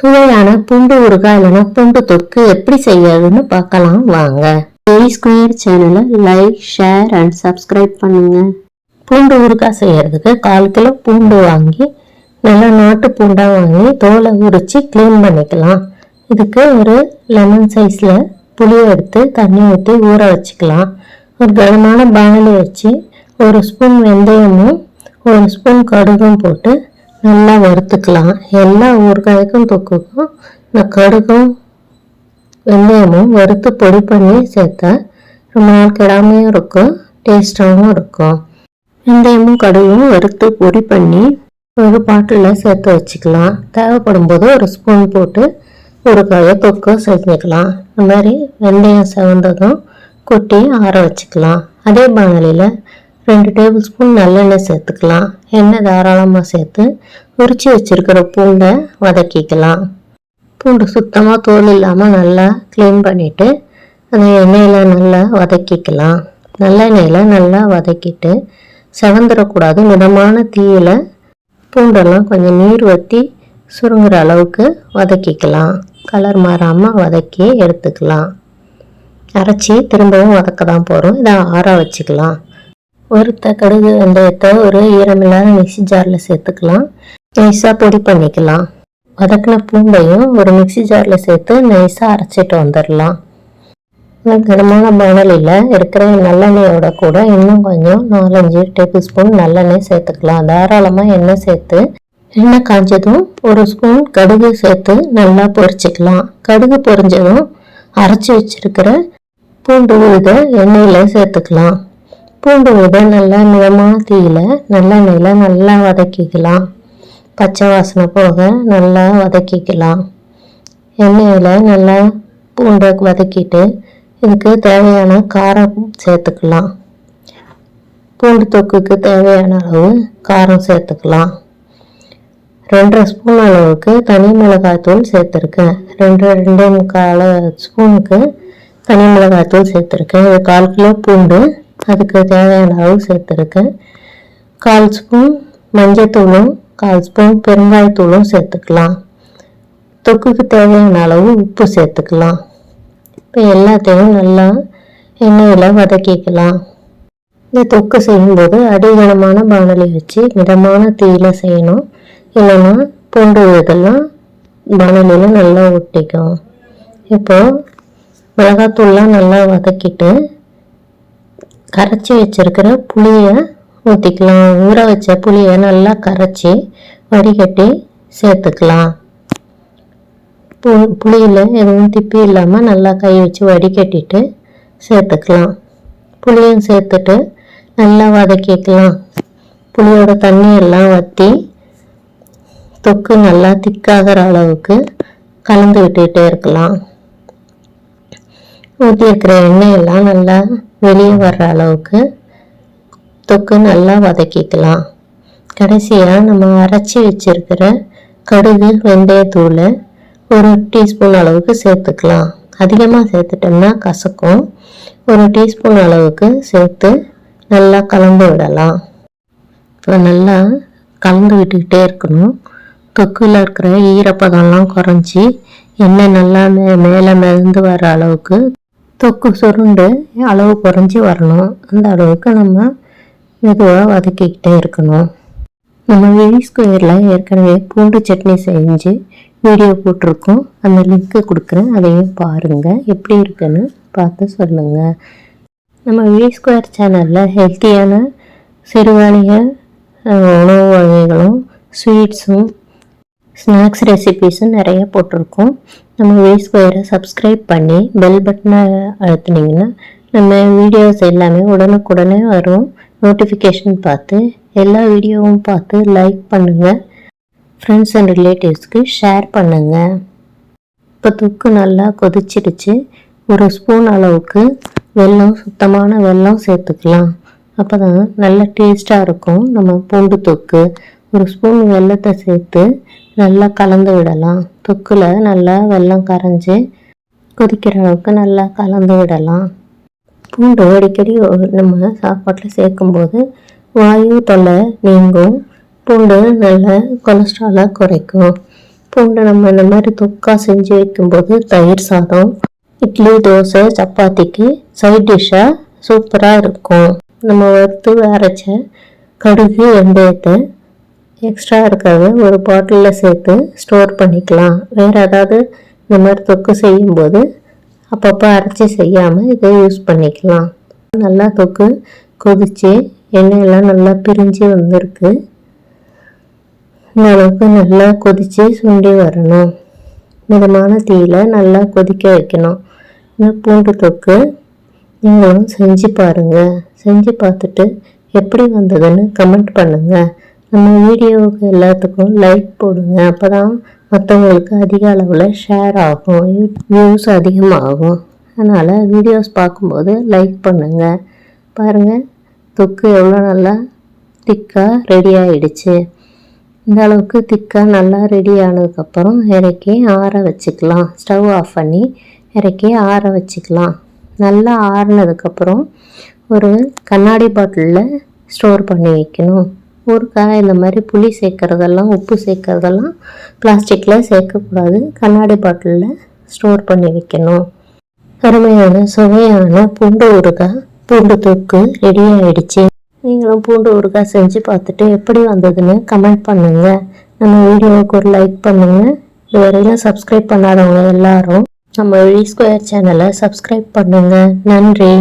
சுவையான பூண்டு ஊறுகாய் இல்லைன்னா பூண்டு தொக்கு எப்படி செய்யறதுன்னு பார்க்கலாம் வாங்க. ஏ ஸ்கொயர் சேனலை லைக் ஷேர் அண்ட் சப்ஸ்கிரைப் பண்ணுங்க. பூண்டு ஊறுகாய் செய்யறதுக்கு கால் கிலோ பூண்டு வாங்கி நல்லா நாட்டு பூண்டா வாங்கி தோலை உரிச்சு க்ளீன் பண்ணிக்கலாம். இதுக்கு ஒரு லெமன் சைஸில் புளியை எடுத்து தண்ணி ஊற்றி ஊற வச்சுக்கலாம். ஒரு கனமான பானலி வச்சு ஒரு ஸ்பூன் வெந்தயமும் ஒரு ஸ்பூன் கடுகும் போட்டு நல்லா வறுத்துக்கலாம். எல்லா ஊறுகாய்க்கும் தொக்குக்கும் இந்த கடுகும் வெந்தயமும் வறுத்து பொடி பண்ணி சேர்த்தா ரொம்ப நாள் கெடாமையும் இருக்கும் டேஸ்டாகவும் இருக்கும். வெந்தயமும் கடுகும் வறுத்து பொடி பண்ணி ஒரு பாட்டிலில் சேர்த்து வச்சுக்கலாம். தேவைப்படும் போது ஒரு ஸ்பூன் போட்டு ஊறுகாயை தொக்கு செஞ்சுக்கலாம் இந்த மாதிரி வெந்தயம் செவந்ததும் கொட்டி ஆற வச்சுக்கலாம். அதே பானலியில் ரெண்டு டேபிள் ஸ்பூன் நல்லெண்ணெய் சேர்த்துக்கலாம். எண்ணெய் தாராளமாக சேர்த்து உரித்து வச்சுருக்கிற பூண்டை வதக்கிக்கலாம். பூண்டு சுத்தமாக தோல் இல்லாமல் நல்லா க்ளீன் பண்ணிவிட்டு அந்த எண்ணெயில் நல்லா வதக்கிக்கலாம். நல்லெண்ணெயில் நல்லா வதக்கிட்டு செவந்துடக்கூடாது மிதமான தீயில் பூண்டெல்லாம் கொஞ்சம் நீர் வற்றி சுருங்குற அளவுக்கு வதக்கிக்கலாம். கலர் மாறாமல் வதக்கி எடுத்துக்கலாம். அரைச்சி திரும்பவும் வதக்க தான் போகிறோம் இதை ஆற வச்சுக்கலாம். வறுத்த கடுகு வெந்தயத்தை ஒரு ஈரமில்லாத மிக்ஸி ஜாரில் சேர்த்துக்கலாம். நைஸாக பொடி பண்ணிக்கலாம். வதக்கின பூண்டையும் ஒரு மிக்ஸி ஜாரில் சேர்த்து நைஸாக அரைச்சிட்டு வந்துடலாம். கனமான பானலியில் இருக்கிற நல்லெண்ணெயோட கூட இன்னும் கொஞ்சம் நாலஞ்சு டேபிள் ஸ்பூன் நல்லெண்ணெய் சேர்த்துக்கலாம். தாராளமாக எண்ணெய் சேர்த்து எண்ணெய் காய்ச்சதும் ஒரு ஸ்பூன் கடுகு சேர்த்து நல்லா பொரிச்சிக்கலாம். கடுகு பொரிஞ்சதும் அரைச்சி வச்சிருக்கிற பூண்டு இதை எண்ணெயில் சேர்த்துக்கலாம். பூண்டு விதை நல்லா நிறமாக தீயில் நல்லெண்ணெயில் நல்லா வதக்கிக்கலாம். பச்சை வாசனை போக நல்லா வதக்கிக்கலாம். எண்ணெயில் நல்லா பூண்டை வதக்கிட்டு இதுக்கு தேவையான காரம் சேர்த்துக்கலாம். பூண்டு தொக்குக்கு தேவையான அளவு காரம் சேர்த்துக்கலாம். ரெண்டரை ஸ்பூன் அளவுக்கு தனி மிளகாய் தூள் சேர்த்துருக்கேன். ரெண்டு ரெண்டே முக்கால் ஸ்பூனுக்கு தனி மிளகாய் தூள் சேர்த்துருக்கேன். இது கால் கிலோ பூண்டு அதுக்கு தேவையான அளவு சேர்த்துருக்கேன் கால் ஸ்பூன் மஞ்சத்தூளும் கால் ஸ்பூன் பெருங்காயத்தூளும் சேர்த்துக்கலாம். தொக்குக்கு தேவையான அளவு உப்பு சேர்த்துக்கலாம். இப்போ எல்லாத்தையும் நல்லா எண்ணெயில் வதக்கிக்கலாம். இந்த தொக்கு செய்யும்போது அடிகனமான பானலி வச்சு மிதமான தீயில் செய்யணும். இல்லைன்னா பூண்டு இதெல்லாம் பானலியில் நல்லா ஒட்டிக்கும். இப்போது மிளகாத்தூள்லாம் நல்லா வதக்கிட்டு கரைச்சி வச்சிருக்கிற புளியை ஊற்றிக்கலாம் ஊற வச்ச புளியை நல்லா கரைச்சி வடிகட்டி சேர்த்துக்கலாம். பு புளியில் எதுவும் திப்பி இல்லாமல் நல்லா கை வச்சு வடிகட்டிட்டு சேர்த்துக்கலாம். புளியும் சேர்த்துட்டு நல்லா வதக்கிக்கலாம். புளியோட தண்ணியெல்லாம் வற்றி தொக்கு நல்லா திக்காகிற அளவுக்கு கலந்து விட்டுக்கிட்டே இருக்கலாம். ஊற்றியிருக்கிற எண்ணெய் எண்ணெயெல்லாம் நல்லா வெளியே வர்ற அளவுக்கு தொக்கு நல்லா வதக்கிக்கலாம். கடைசியாக நம்ம அரைச்சி வச்சிருக்கிற கடுகு வெந்தயத்தூளை ஒரு டீஸ்பூன் அளவுக்கு சேர்த்துக்கலாம். அதிகமாக சேர்த்துட்டோம்னா கசக்கும். ஒரு டீஸ்பூன் அளவுக்கு சேர்த்து நல்லா கலந்து விடலாம். இப்போ நல்லா கலந்து விட்டுக்கிட்டே இருக்கணும். தொக்குல இருக்கிற ஈரப்பதம்லாம் குறைஞ்சி எண்ணெய் நல்லா மே மேலே மிதந்து வர அளவுக்கு தொக்கு சுருண்டு அளவு குறைஞ்சி வரணும். அந்த அளவுக்கு நம்ம மெதுவாக வதக்கிக்கிட்டே இருக்கணும். நம்ம விழி ஸ்கொயரில் ஏற்கனவே பூண்டு சட்னி செஞ்சு வீடியோ போட்டிருக்கோம். அந்த லிங்க்கு கொடுக்குறேன். அதையும் பாருங்கள் எப்படி இருக்குன்னு பார்த்து சொல்லுங்கள் நம்ம வி ஸ்கொயர் சேனலில் ஹெல்த்தியான சிறுதானிய உணவு வகைகளும் ஸ்வீட்ஸும் ஸ்நாக்ஸ் ரெசிபீஸும் நிறைய போட்டிருக்கோம். நம்ம வி ஸ்கொயரை சப்ஸ்கிரைப் பண்ணி பெல் பட்டனை அழுத்துனீங்கன்னா நம்ம வீடியோஸ் எல்லாமே உடனுக்குடனே வரும். நோட்டிஃபிகேஷன் பார்த்து எல்லா வீடியோவும் பார்த்து லைக் பண்ணுங்கள் ஃப்ரெண்ட்ஸ் அண்ட் ரிலேட்டிவ்ஸ்க்கு ஷேர் பண்ணுங்கள் இப்போ துக்கு நல்லா கொதிச்சிடுச்சு. ஒரு ஸ்பூன் அளவுக்கு வெல்லம் சுத்தமான வெல்லம் சேர்த்துக்கலாம். அப்போ தான் நல்ல டேஸ்ட்டாக இருக்கும். நம்ம பூண்டு தொக்கு. ஒரு ஸ்பூன் வெல்லத்தை சேர்த்து நல்லா கலந்து விடலாம். தொக்கில் நல்லா வெள்ளம் கரைஞ்சி கொதிக்கிற அளவுக்கு நல்லா கலந்து விடலாம். பூண்டு அடிக்கடி நம்ம சாப்பாட்டில் சேர்க்கும்போது வாயு தொல்லை நீங்கும். பூண்டு நல்ல கொலஸ்ட்ராலை குறைக்கும். பூண்டு நம்ம இந்த மாதிரி தொக்கா செஞ்சு வைக்கும்போது தயிர் சாதம் இட்லி தோசை சப்பாத்திக்கு சைட் டிஷ்ஷாக சூப்பராக இருக்கும். நம்ம வறுத்து அரைச்ச கடுகு வெந்தயத்தை எக்ஸ்ட்ரா இருக்கிறத ஒரு பாட்டிலில் சேர்த்து ஸ்டோர் பண்ணிக்கலாம். வேறு ஏதாவது இந்த மாதிரி தொக்கு செய்யும்போது அப்பப்போ அரைச்சி செய்யாமல் இதை யூஸ் பண்ணிக்கலாம். நல்லா தொக்கு கொதிச்சு எண்ணெயெல்லாம் நல்லா பிரிஞ்சு வந்திருக்கு. இந்த அளவுக்கு நல்லா கொதித்து சுண்டி வரணும். மிதமான தீயில் நல்லா கொதிக்க வைக்கணும். இந்த பூண்டு தொக்கு நீங்களும் செஞ்சு பாருங்கள் செஞ்சு பார்த்துட்டு எப்படி வந்ததுன்னு கமெண்ட் பண்ணுங்கள் நம்ம வீடியோவுக்கு எல்லாத்துக்கும் லைக் போடுங்க. அப்போ தான் மற்றவங்களுக்கு அதிக அளவில் ஷேர் ஆகும். வியூஸ் அதிகமாகும். அதனால் வீடியோஸ் பார்க்கும்போது லைக் பண்ணுங்கள் பாருங்கள் தொக்கு எவ்வளோ நல்லா திக்காக ரெடி ஆகிடுச்சு இந்த அளவுக்கு திக்காக நல்லா ரெடி ஆனதுக்கப்புறம் இறக்கி ஆற வச்சுக்கலாம். ஸ்டவ் ஆஃப் பண்ணி இறக்கி ஆற வச்சுக்கலாம். நல்லா ஆறுனதுக்கப்புறம் ஒரு கண்ணாடி பாட்டிலில் ஸ்டோர் பண்ணி வைக்கணும். ஊறுகாய் இந்த மாதிரி புளி சேர்க்குறதெல்லாம் உப்பு சேர்க்குறதெல்லாம் பிளாஸ்டிக்கில் சேர்க்கக்கூடாது. கண்ணாடி பாட்டிலில் ஸ்டோர் பண்ணி வைக்கணும். அருமையான சுவையான பூண்டு ஊறுகாய் பூண்டு தொக்கு ரெடி ஆகிடுச்சு நீங்களும் பூண்டு ஊறுகாய் செஞ்சு பார்த்துட்டு எப்படி வந்ததுன்னு கமெண்ட் பண்ணுங்கள் நம்ம வீடியோவுக்கு ஒரு லைக் பண்ணுங்கள் இதுவரையிலும் சப்ஸ்கிரைப் பண்ணாதவங்க எல்லாரும் நம்ம வி ஸ்கொயர் சேனலை சப்ஸ்கிரைப் பண்ணுங்கள் நன்றி.